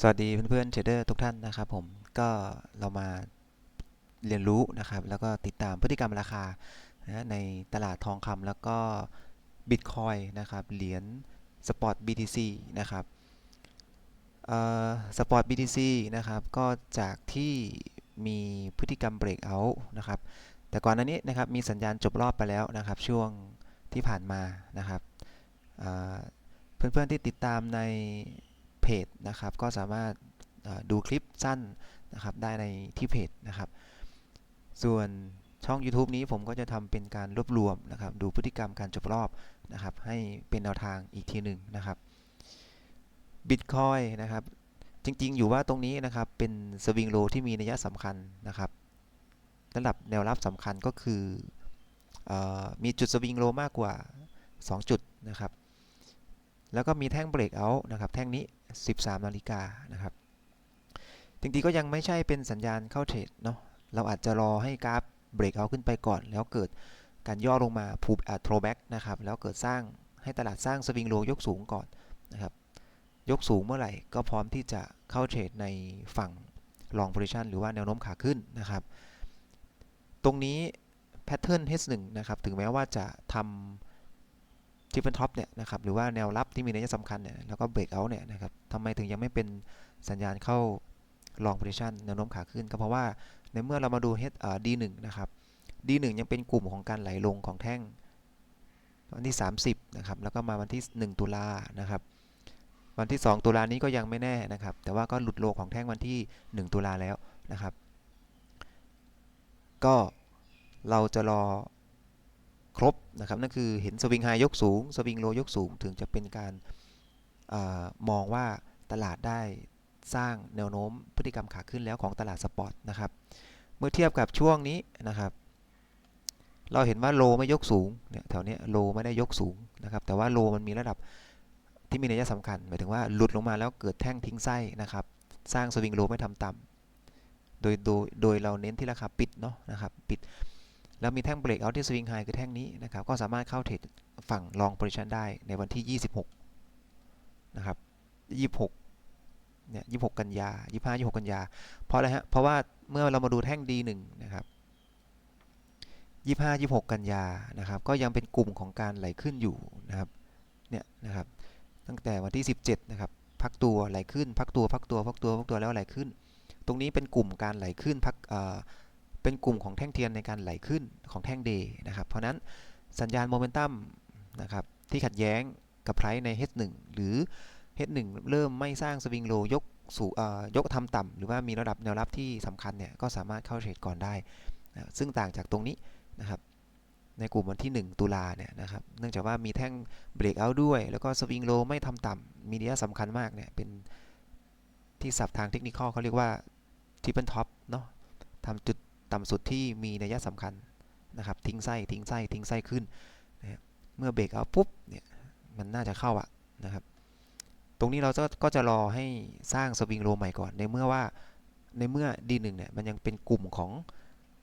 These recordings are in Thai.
สวัสดีเพื่อนๆเทรดเดอร์ทุกท่านนะครับผมก็เรามาเรียนรู้นะครับ แล้วก็ติดตามพฤติกรรมราคานะในตลาดทองคำแล้วก็บิตคอยนะครับเหรียญสปอร์ต BTC นะครับสปอร์ต BTC นะครับก็จากที่มีพฤติกรรมเบรกเอาท์นะครับแต่ก่อนหน้านี้นะครับมีสัญญาณจบรอบไปแล้วนะครับช่วงที่ผ่านมานะครับอ่าเพื่อนๆที่ติดตามใน เพจนะครับ ก็สามารถดูคลิปสั้นนะครับได้ในที่เพจนะครับ ส่วนช่อง YouTube นี้ผมก็จะทำเป็นการรวบรวมนะครับ ดูพฤติกรรมการจบรอบนะครับ ให้เป็นแนวทางอีกทีหนึ่งนะครับ Bitcoin นะครับ จริงๆ อยู่ว่าตรงนี้นะครับเป็นสวิงโลที่มีนัยสำคัญนะครับ ระดับแนวรับสำคัญก็คือออมีจุดสวิงโลมากกว่า 2 จุดนะครับ แล้วก็มีแท่งเบรกเอาท์นะครับแท่งนี้ 13 นาฬิกานะครับจริงๆก็ยังไม่ใช่เป็นสัญญาณเข้าเทรดเนาะเราอาจจะรอให้กราฟเบรกเอาท์ขึ้นไปก่อน แล้วเกิดการย่อลงมาพูบแอดโทรแบ็กนะครับแล้วเกิดสร้างให้ตลาดสร้างสวิงโลยกสูงก่อนนะครับยกสูงเมื่อไหร่ก็พร้อมที่จะเข้าเทรดในฝั่ง long position หรือว่าแนวโน้มขาขึ้นนะครับ ตรงนี้แพทเทิร์น H1 นะครับถึงแม้ว่าจะทำ ทิปเปิลท็อปเนี่ยนะครับหรือว่าแนวรับที่มีนัยสำคัญเนี่ยแล้วก็เบรกเอาท์เนี่ยนะครับทำไมถึงยังไม่เป็นสัญญาณเข้า long position แนวโน้มขาขึ้นก็เพราะว่าในเมื่อเรามาดู H อ่า D1 นะครับ D1 ยังเป็นกลุ่มของการไหลลงของแท่ง วันที่ 30นะครับแล้วก็มาวันที่ 1 ตุลานะครับ วันที่ 2 ตุลานี้ก็ยังไม่แน่นะครับ แต่ว่าก็หลุดโลของแท่งวันที่ 1 ตุลาแล้วนะครับ ก็เราจะรอ ครบนะครับนั่นคือเห็นสวิงไฮยกสูง สวิงโลยกสูง ถึงจะเป็นการอมองว่าตลาดได้สร้างแนวโน้มพฤติกรรมขาขึ้นแล้วของตลาดสปอร์ตนะครับเมื่อเทียบกับช่วงนี้นะครับ เราเห็นว่าโลไม่ยกสูงเนี่ยแถวเนี้ยโลไม่ได้ยกสูงนะครับ แต่ว่าโลมันมีระดับที่มีนัยสำคัญหมายถึงว่าหลุดลงมาแล้วเกิดแท่งทิ้งไส้นะครับ สร้างสวิงโลไม่ทำต่ำโดยโดยโดยเราเน้นที่ราคาปิดเนาะนะครับ ปิด แล้วมีแท่งเบรกเอาที่สวิงไฮคือแท่งนี้นะครับ ก็สามารถเข้าเทรดฝั่ง long position ได้ในวันที่ 26 นะครับ 26 เนี่ย 26 กันยา 25 26 กันยา เพราะอะไรฮะ เพราะว่าเมื่อเรามาดูแท่ง D1 นะครับ 25 26 กันยา นะครับ ก็ยังเป็นกลุ่มของการไหลขึ้นอยู่นะครับ เนี่ยนะครับ ตั้งแต่วันที่ 17 นะครับ พักตัวไหลขึ้น พักตัว พักตัว พักตัว พักตัว แล้วไหลขึ้น ตรงนี้เป็นกลุ่มการไหลขึ้น พักเเป็นกลุ่มของแท่งเทียนในการไหลขึ้นของแท่งเดย์นะครับเพราะนั้นสัญญาณโมเมนตัมนะครับที่ขัดแย้งกับไพรใน H1 หรือ H1 เริ่มไม่สร้างสวิงโลยกสู่ยกทำต่ำหรือว่ามีระดับแนวรับที่สำคัญเนี่ยก็สามารถเข้าเทรดก่อนได้นะซึ่งต่างจากตรงนี้นะครับในกลุ่มวันที่ 1 ตุลาเนี่ยนะครับเนื่องจากว่ามีแท่งเบรกเอาด้วย แล้วก็สวิงโลไม่ทำต่ำมีนัยสำคัญมากเนี่ยเป็นที่ศัพท์ทางเทคนิคเขาเรียกว่าทิปเปิลท็อปเนาะทำจุด ต่ำสุดที่มีนัยสำคัญนะครับทิ้งไส้ทิ้งไส้ทิ้งไส้ขึ้นนะเมื่อเบรกเอาปุ๊บเนี่ยมันน่าจะเข้าอะนะครับ ตรงนี้เราก็จะรอให้สร้างสวิงโลใหม่ก่อนในเมื่อว่าในเมื่อ D1 เนี่ยมันยังเป็นกลุ่มของ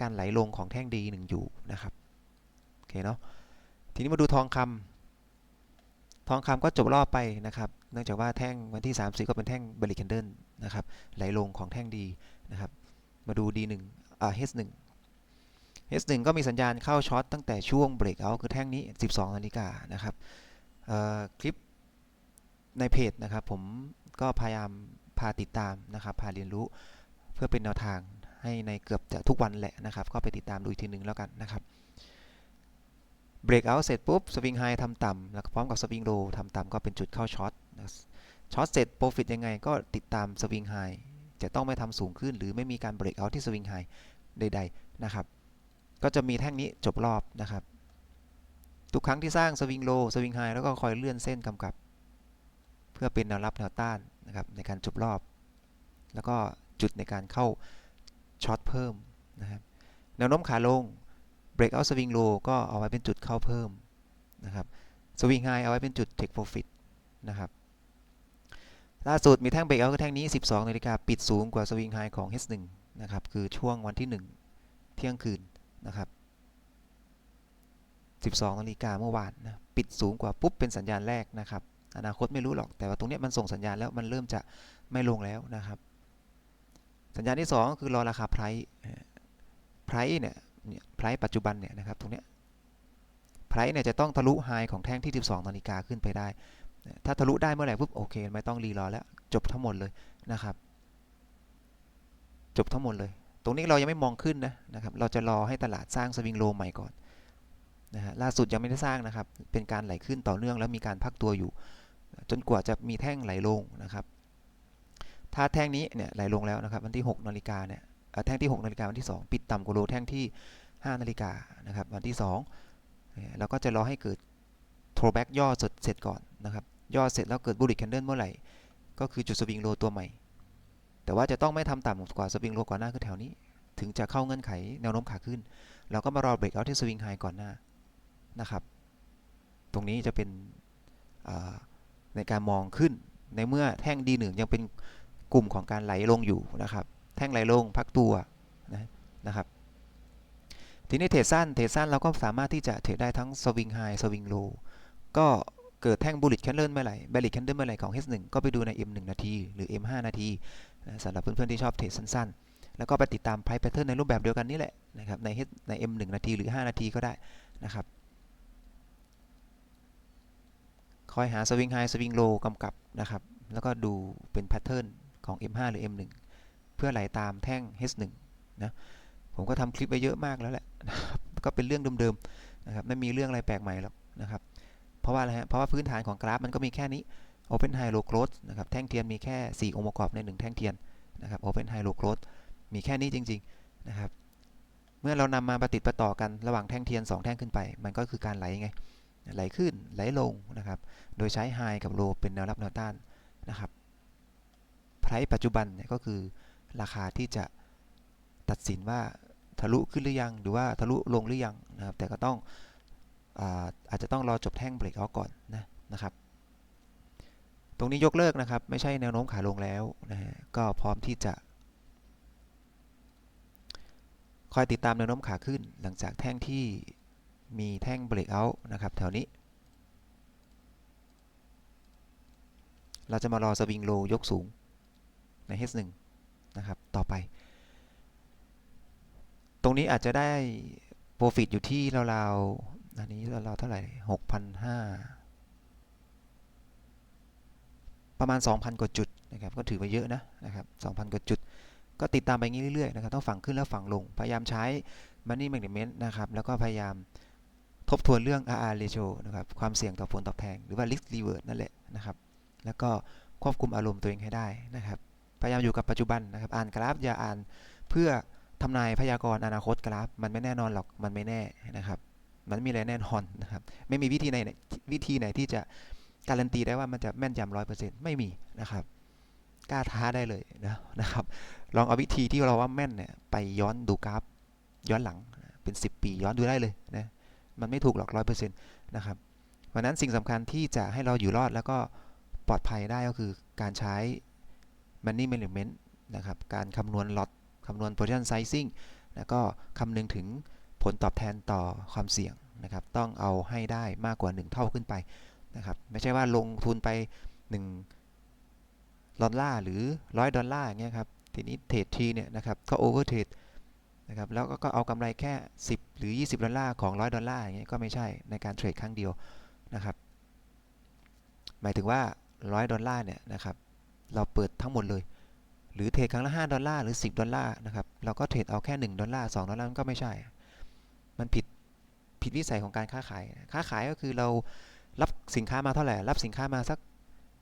การไหลลงของแท่ง D1 อยู่นะครับโอเคเนาะทีนี้มาดูทองคำทองคำก็จบรอบไปนะครับ เนื่องจากว่าแท่งวันที่ 30 ก็เป็นแท่งบริกแคนเดิลนะครับไหลลงของแท่งดีนะครับ มาดู D1 อ่า H1 H1 ก็มีสัญญาณเข้าช็อตตั้งแต่ช่วงเบรกเอาคือแท่งนี้ 12 นาฬิกานะครับคลิปในเพจนะครับ ผมก็พยายามพาติดตามนะครับ พาเรียนรู้เพื่อเป็นแนวทางให้ในเกือบจะทุกวันแหละนะครับ ก็ไปติดตามดูอีกทีหนึ่งแล้วกันนะครับเบรกเอาเสร็จปุ๊บสวิงไฮทำต่ำแล้วพร้อมกับสวิงโลทำต่ำก็เป็นจุดเข้าช็อตช็อตเสร็จโปรฟิตยังไงก็ติดตามสวิงไฮ จะต้องไม่ทำสูงขึ้น หรือไม่มีการเบรกเอาที่สวิงไฮใด ๆ นะครับ ก็จะมีแท่งนี้จบรอบนะครับ ทุกครั้งที่สร้างสวิงโลสวิงไฮแล้วก็คอยเลื่อนเส้นกำกับ เพื่อเป็นแนวรับแนวต้านนะครับในการจบรอบ แล้วก็จุดในการเข้าช็อตเพิ่มนะครับแนวโน้มขาลง breakout swing low ก็เอาไว้เป็นจุดเข้าเพิ่มนะครับ swing high เอาไว้เป็นจุด take profit นะครับ ล่าสุดมีแท่ง breakout คือแท่งนี้ 12นาฬิกาปิดสูงกว่า swing high ของ H1 นะครับ คือช่วงวันที่ 1 เที่ยงคืนนะครับ 12นาฬิกาเมื่อวานนะปิดสูงกว่าปุ๊บเป็นสัญญาณแรกนะครับ อนาคตไม่รู้หรอกแต่ว่าตรงนี้มันส่งสัญญาณแล้วมันเริ่มจะไม่ลงแล้วนะครับ สัญญาณที่สองก็คือรอราคา price price เนี่ยเนี่ย price ปัจจุบันเนี่ยนะครับตรงเนี้ย price เนี่ยจะต้องทะลุ high ของแท่งที่ 12นาฬิกาขึ้นไปได้ ถ้าทะลุได้เมื่อไหร่ปุ๊บโอเค ไม่ต้องรีรอแล้ว จบทั้งหมดเลยนะครับ จบทั้งหมดเลย ตรงนี้เรายังไม่มองขึ้นนะนะครับ เราจะรอให้ตลาดสร้างสวิงโลใหม่ก่อนนะฮะล่าสุดยังไม่ได้สร้างนะครับ เป็นการไหลขึ้นต่อเนื่องแล้วมีการพักตัวอยู่ จนกว่าจะมีแท่งไหลลงนะครับ ถ้าแท่งนี้เนี่ยไหลลงแล้วนะครับวันที่6นาฬิกาเนี่ยแท่งที่6นาฬิกาวันที่ 2 ปิดต่ำกว่าโลแท่งที่ 5นาฬิกานะครับวันที่2เราก็จะรอให้เกิด throwback ย่อสร็จเสร็จก่อนนะครับ ย่อเสร็จแล้วเกิด bullish candle เมื่อไหร่ ก็คือจุดสวิงโลตัวใหม่ แต่ว่าจะต้องไม่ทำต่ำกว่าสวิงโลก่อนหน้าคือแถวนี้ ถึงจะเข้าเงื่อนไขแนวโน้มขาขึ้น เราก็มารอเบรกเอาที่สวิงไฮก่อนหน้านะครับ ตรงนี้จะเป็นในการมองขึ้นในเมื่อแท่ง D1 ยังเป็นกลุ่มของการไหลลงอยู่นะครับ แท่งไหลลงพักตัวนะนะครับ ทีนี้เทรดสั้นเทรดสั้นเราก็สามารถที่จะเทรดได้ทั้งสวิงไฮสวิงโลก็ เกิดแท่ง bullish candle เมื่อไหร่ bearish candle เมื่อไหร่ของ H1 ก็ไปดูใน M1 นาที หรือ M5 นาทีสำหรับเพื่อนๆที่ชอบเทรดสั้นๆ แล้วก็ไปติดตาม price pattern ในรูปแบบเดียวกันนี่แหละนะครับใน H ใน M1 นาทีหรือ 5 นาทีก็ได้นะครับคอยหาสวิงไฮสวิงโลกำกับนะครับแล้วก็ดูเป็นแพทเทิร์นของ M5 หรือ M1 เพื่อไหลตามแท่ง H1 นะผมก็ทำคลิปไปเยอะมากแล้วแหละนะครับก็เป็นเรื่องเดิมๆนะครับไม่มีเรื่องอะไรแปลกใหม่หรอกนะครับ ราะว่าอะไรฮะเพราะว่าพื้นฐานของกราฟมันก็มีแค่นี้ Open High Low Close นะครับแท่งเทียนมีแค่ 4 องค์ประกอบใน 1 แท่งเทียนนะครับ Open High Low Close มีแค่นี้จริงๆนะครับเมื่อเรานำมาประติดประต่อกันระหว่างแท่งเทียน 2 แท่งขึ้นไป มันก็คือการไหลไงไหลขึ้นไหลลงนะครับโดยใช้ High กับ Low เป็นแนวรับแนวต้านนะครับ Price ปัจจุบันเนี่ยก็คือราคาที่จะตัดสินว่าทะลุขึ้นหรือยัง หรือว่าทะลุลงหรือยังนะครับแต่ก็ต้อง อาอาจจะต้องรอจบแท่งเบรกเอาก่อนนะนะครับ ตรงนี้ยกเลิกนะครับ ไม่ใช่แนวโน้มขาลงแล้วนะฮะก็พร้อมที่จะคอยติดตามแนวโน้มขาขึ้น หลังจากแท่งที่มีแท่งเบรกเอานะครับแถวนี้ เราจะมารอสวิงโลยกสูงใน H1 นะครับ ต่อไป ตรงนี้อาจจะได้ Profit อยู่ที่ราวๆ อันนี้เราเท่าไหร่หกพันห้าประมาณ 2,000 กว่าจุดนะครับก็ถือว่าเยอะนะนะครับ2,000 กว่าจุด ก็ติดตามไปงี้เรื่อยๆนะครับต้องฝั่งขึ้นแล้วฝั่งลง พยายามใช้ Money Management นะครับแล้วก็พยายามทบทวนเรื่อง RR ratio นะครับความเสี่ยงต่อผลตอบแทนหรือว่า risk reward นั่นแหละนะครับแล้วก็ควบคุมอารมณ์ตัวเองให้ได้นะครับพยายามอยู่กับปัจจุบันนะครับอ่านกราฟอย่าอ่านเพื่อทำนายพยากรณ์อนาคตกราฟ มันไม่แน่นอนหรอกมันไม่แน่นะครับ มันไม่มีอะไรแน่นอนนะครับไม่มีวิธีไหนวิธีไหนที่จะการันตีได้ว่ามันจะแม่นยำร้อยเปอร์เซ็นต์ไม่มีนะครับกล้าท้าได้เลยนะนะครับ ลองเอาวิธีที่เราว่าแม่นเนี่ยไปย้อนดูกราฟย้อนหลังเป็น 10 ปีย้อนดูได้เลยนะมันไม่ถูกหรอกร้อยเปอร์เซ็นต์นะครับเพราะนั้นสิ่งสำคัญที่จะให้เราอยู่รอดแล้วก็ปลอดภัยได้ก็คือการใช้ money management นะครับการคำนวณล็อตคำนวณ position sizing แล้วก็คำนึงถึง ผลตอบแทนต่อความเสี่ยงนะครับ ต้องเอาให้ได้มากกว่า 1 เท่าขึ้นไปนะครับ ไม่ใช่ว่าลงทุนไป 1 ดอลลาร์หรือ 100 ดอลลาร์อย่างเงี้ยครับ ทีนี้เทรดทีเนี่ยนะครับ ก็โอเวอร์เทรดนะครับ แล้วก็เอากำไรแค่ 10 หรือ 20 ดอลลาร์ของ 100 ดอลลาร์อย่างเงี้ยก็ไม่ใช่ในการเทรดครั้งเดียวนะครับ หมายถึงว่า 100 ดอลลาร์เนี่ยนะครับ เราเปิดทั้งหมดเลย หรือเทรดครั้งละ 5 ดอลลาร์หรือ 10 ดอลลาร์นะครับ เราก็เทรดเอาแค่ 1 ดอลลาร์ 2 ดอลลาร์ก็ไม่ใช่ มันผิดผิดวิสัยของการค้าขาย ค้าขายก็คือเรารับสินค้ามาเท่าไหร่ รับสินค้ามาสัก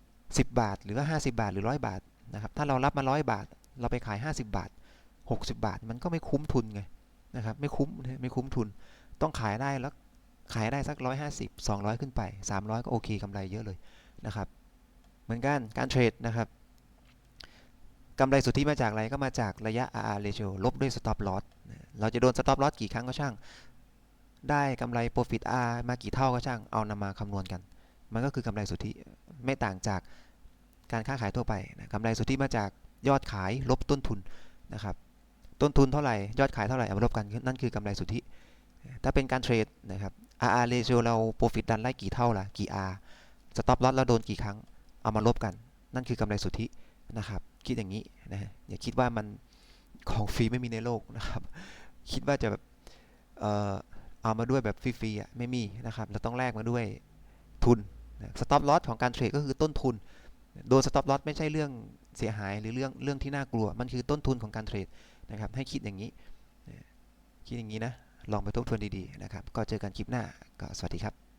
10 บาท หรือว่า50 บาท หรือ100บาทนะครับ ถ้าเรารับมา100บาท เราไปขาย 50 บาท 60 บาท มันก็ไม่คุ้มทุนไงนะครับ ไม่คุ้ม ไม่คุ้มทุน ต้องขายได้แล้วขายได้สัก 150 200 ขึ้นไป 300 ก็โอเคกำไรเยอะเลยนะครับ เหมือนกัน การเทรดนะครับกำไรสุทธิมาจากอะไรก็มาจากระยะ RR ratio ลบด้วย stop loss เราจะโดน stop loss กี่ครั้งก็ช่าง ได้กำไร profit R มากี่เท่าก็ช่าง เอานำมาคำนวณกัน มันก็คือกำไรสุทธิไม่ต่างจากการค้าขายทั่วไปนะกำไรสุทธิมาจากยอดขายลบต้นทุนนะครับ ต้นทุนเท่าไหร่ ยอดขายเท่าไหร่เอามาลบกัน นั่นคือกำไรสุทธิ ถ้าเป็นการเทรดนะครับ RR ratio เรา profit ดันไล่กี่เท่าล่ะ กี่ R stop loss เราโดนกี่ครั้ง เอามาลบกัน นั่นคือกำไรสุทธินะครับ คิดอย่างนี้นะ อย่าคิดว่ามันของฟรีไม่มีในโลกนะครับ คิดว่าจะแบบเออเอามาด้วยแบบฟรีๆอะไม่มีนะครับเราต้องแลกมาด้วยทุนสต็อปลอสของการเทรดก็คือต้นทุน โดนสต็อปลอสไม่ใช่เรื่องเสียหายหรือเรื่องเรื่องที่น่ากลัว มันคือต้นทุนของการเทรดนะครับให้คิดอย่างนี้ คิดอย่างนี้นะ ลองไปทบทวนดีๆนะครับ ก็เจอกันคลิปหน้าก็สวัสดีครับ